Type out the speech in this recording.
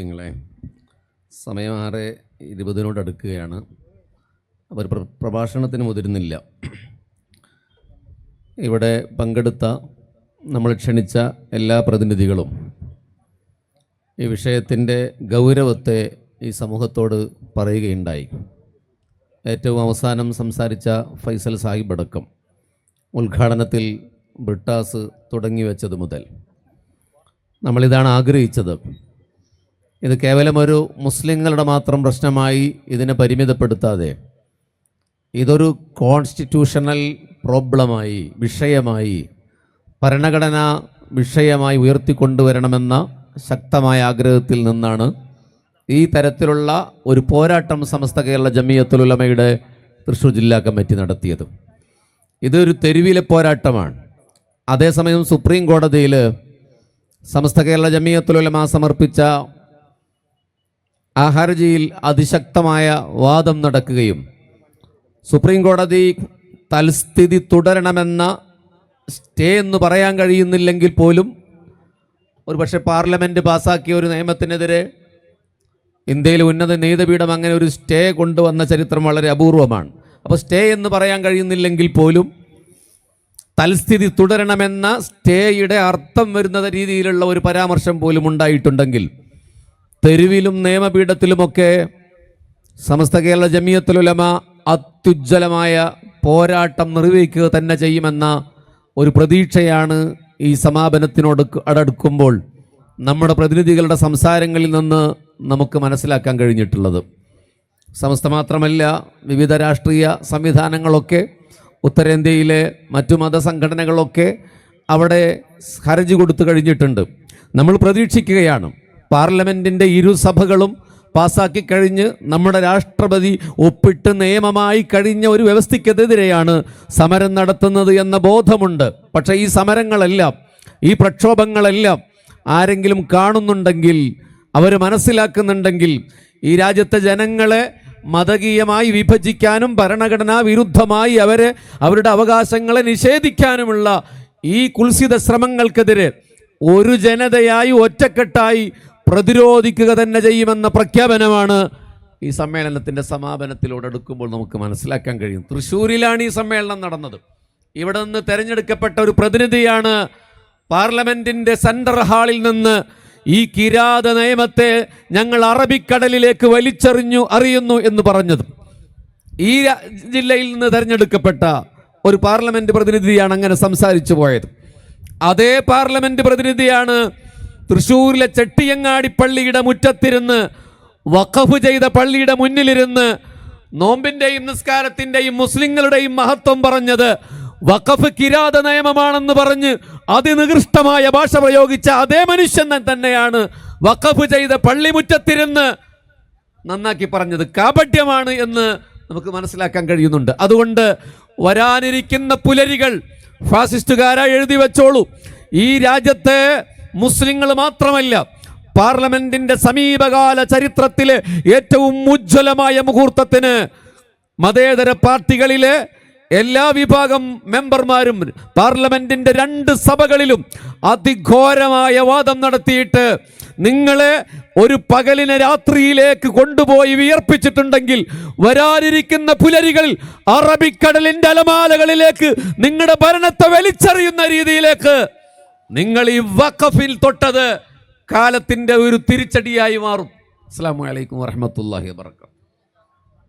നിങ്ങളെ സമയം ആറ് ഇരുപതിനോട് അടുക്കുകയാണ്. അവർ പ്ര- പ്രഭാഷണത്തിന് മുതിരുന്നില്ല. ഇവിടെ പങ്കെടുത്ത നമ്മൾ ക്ഷണിച്ച എല്ലാ പ്രതിനിധികളും ഈ വിഷയത്തിന്റെ ഗൗരവത്തെ ഈ സമൂഹത്തോട് പറയുകയുണ്ടായി. ഏറ്റവും അവസാനം സംസാരിച്ച ഫൈസൽ സാഹിബ് അടക്കം ഉദ്ഘാടനത്തിൽ ബ്രിട്ടാസ് തുടങ്ങി വെച്ചത് മുതൽ. നമ്മളിതാണ് ആഗ്രഹിച്ചത് ഇത് കേവലം ഒരു മുസ്ലിങ്ങളുടെ മാത്രം പ്രശ്നമായി ഇതിനെ പരിമിതപ്പെടുത്താതെ ഇതൊരു കോൺസ്റ്റിറ്റ്യൂഷണൽ പ്രോബ്ലമായി വിഷയമായി ഭരണഘടനാ വിഷയമായി ഉയർത്തിക്കൊണ്ടുവരണമെന്ന ശക്തമായ ആഗ്രഹത്തിൽ നിന്നാണ് ഈ തരത്തിലുള്ള ഒരു പോരാട്ടം സമസ്ത കേരള ജമിയത്തുലമയുടെ തൃശ്ശൂർ ജില്ലാ കമ്മിറ്റി നടത്തിയത്. ഇതൊരു തെരുവിലെ പോരാട്ടമാണ്. അതേസമയം സുപ്രീം കോടതിയിൽ സമസ്ത കേരള ജമിയത്തുലമ സമർപ്പിച്ച ആ ഹർജിയിൽ അതിശക്തമായ വാദം നടക്കുകയും സുപ്രീം കോടതി തൽസ്ഥിതി തുടരണമെന്ന സ്റ്റേ എന്ന് പറയാൻ കഴിയുന്നില്ലെങ്കിൽ പോലും ഒരുപക്ഷെ പാർലമെന്റ് പാസാക്കിയ ഒരു നിയമത്തിനെതിരെ ഇന്ത്യയിൽ ഉന്നത നീതിപീഠം അങ്ങനെ ഒരു സ്റ്റേ കൊണ്ടുവന്ന ചരിത്രം വളരെ അപൂർവമാണ്. അപ്പോൾ സ്റ്റേ എന്ന് പറയാൻ കഴിയുന്നില്ലെങ്കിൽ പോലും തൽസ്ഥിതി തുടരണമെന്ന സ്റ്റേയുടെ അർത്ഥം വരുന്ന രീതിയിലുള്ള ഒരു പരാമർശം പോലും ഉണ്ടായിട്ടുണ്ടെങ്കിൽ തെരുവിലും നിയമപീഠത്തിലുമൊക്കെ സമസ്ത കേരള ജമിയത്തുലുലമ അത്യുജ്വലമായ പോരാട്ടം നിർവഹിക്കുക തന്നെ ചെയ്യുമെന്ന ഒരു പ്രതീക്ഷയാണ് ഈ സമാപനത്തിനോട് അടടുക്കുമ്പോൾ നമ്മുടെ പ്രതിനിധികളുടെ സംസാരങ്ങളിൽ നിന്ന് നമുക്ക് മനസ്സിലാക്കാൻ കഴിഞ്ഞിട്ടുള്ളത്. സമസ്ത മാത്രമല്ല വിവിധ രാഷ്ട്രീയ സംവിധാനങ്ങളൊക്കെ ഉത്തരേന്ത്യയിലെ മറ്റു മതസംഘടനകളൊക്കെ അവിടെ ഹർജി കൊടുത്തു കഴിഞ്ഞിട്ടുണ്ട്. നമ്മൾ പ്രതീക്ഷിക്കുകയാണ് പാർലമെന്റിന്റെ ഇരുസഭകളും പാസാക്കി കഴിഞ്ഞ് നമ്മുടെ രാഷ്ട്രപതി ഒപ്പിട്ട് നിയമമായി കഴിഞ്ഞ ഒരു വ്യവസ്ഥയ്ക്കെതിരെയാണ് സമരം നടത്തുന്നത് എന്ന ബോധമുണ്ട്. പക്ഷേ ഈ സമരങ്ങളെല്ലാം ഈ പ്രക്ഷോഭങ്ങളെല്ലാം ആരെങ്കിലും കാണുന്നുണ്ടെങ്കിൽ അവർ മനസ്സിലാക്കുന്നുണ്ടെങ്കിൽ ഈ രാജ്യത്തെ ജനങ്ങളെ മതകീയമായി വിഭജിക്കാനും ഭരണഘടനാ വിരുദ്ധമായി അവരെ അവരുടെ അവകാശങ്ങളെ നിഷേധിക്കാനുമുള്ള ഈ കുൽസിത ശ്രമങ്ങൾക്കെതിരെ ഒരു ജനതയായി ഒറ്റക്കെട്ടായി പ്രതിരോധിക്കുക തന്നെ ചെയ്യുമെന്ന പ്രഖ്യാപനമാണ് ഈ സമ്മേളനത്തിന്റെ സമാപനത്തിലൂടെ എടുക്കുമ്പോൾ നമുക്ക് മനസ്സിലാക്കാൻ കഴിയും. തൃശ്ശൂരിലാണ് ഈ സമ്മേളനം നടന്നത്. ഇവിടെ നിന്ന് തെരഞ്ഞെടുക്കപ്പെട്ട ഒരു പ്രതിനിധിയാണ് പാർലമെന്റിന്റെ സെൻട്രൽ ഹാളിൽ നിന്ന് ഈ കിരാത നിയമത്തെ ഞങ്ങൾ അറബിക്കടലിലേക്ക് വലിച്ചെറിഞ്ഞു അറിയുന്നു എന്ന് പറഞ്ഞത്. ഈ ജില്ലയിൽ നിന്ന് തിരഞ്ഞെടുക്കപ്പെട്ട ഒരു പാർലമെന്റ് പ്രതിനിധിയാണ് അങ്ങനെ സംസാരിച്ചു പോയത്. അതേ പാർലമെന്റ് പ്രതിനിധിയാണ് തൃശ്ശൂരിലെ ചെട്ടിയങ്ങാടി പള്ളിയുടെ മുറ്റത്തിരുന്ന് വഖഫ് ചെയ്ത പള്ളിയുടെ മുന്നിലിരുന്ന് നോമ്പിന്റെയും നിസ്കാരത്തിന്റെയും മുസ്ലിങ്ങളുടെയും മഹത്വം പറഞ്ഞത് വഖഫ് കിരാത നിയമമാണെന്ന് പറഞ്ഞ് അതിനികൃഷ്ടമായ ഭാഷ പ്രയോഗിച്ച അതേ മനുഷ്യൻ തന്നെയാണ് വഖഫ് ചെയ്ത പള്ളിമുറ്റത്തിരുന്ന് നന്നാക്കി പറഞ്ഞത് കാപട്യമാണ് എന്ന് നമുക്ക് മനസ്സിലാക്കാൻ കഴിയുന്നുണ്ട്. അതുകൊണ്ട് വരാനിരിക്കുന്ന പുലരികൾ ഫാസിസ്റ്റുകാരായി എഴുതി വെച്ചോളൂ. ഈ രാജ്യത്തെ മുസ്ലിങ്ങൾ മാത്രമല്ല പാർലമെന്റിന്റെ സമീപകാല ചരിത്രത്തിലെ ഏറ്റവും ഉജ്ജ്വലമായ മുഹൂർത്തത്തിന് മതേതര പാർട്ടികളിലെ എല്ലാ വിഭാഗം മെമ്പർമാരും പാർലമെന്റിന്റെ രണ്ട് സഭകളിലും അതിഘോരമായ വാദം നടത്തിയിട്ട് നിങ്ങളെ ഒരു പകലിനെ രാത്രിയിലേക്ക് കൊണ്ടുപോയി വിയർപ്പിച്ചിട്ടുണ്ടെങ്കിൽ വരാനിരിക്കുന്ന പുലരികളിൽ അറബിക്കടലിന്റെ അലമാലകളിലേക്ക് നിങ്ങളുടെ ഭരണത്തെ വലിച്ചെറിയുന്ന രീതിയിലേക്ക് നിങ്ങൾ ഈ വഖഫിൽ തൊട്ടത് കാലത്തിന്റെ ഒരു തിരിച്ചടിയായി മാറും. അസ്സാം വലൈക്കും വരഹമത്തല്ലാഹി വാബർക്കാത്തു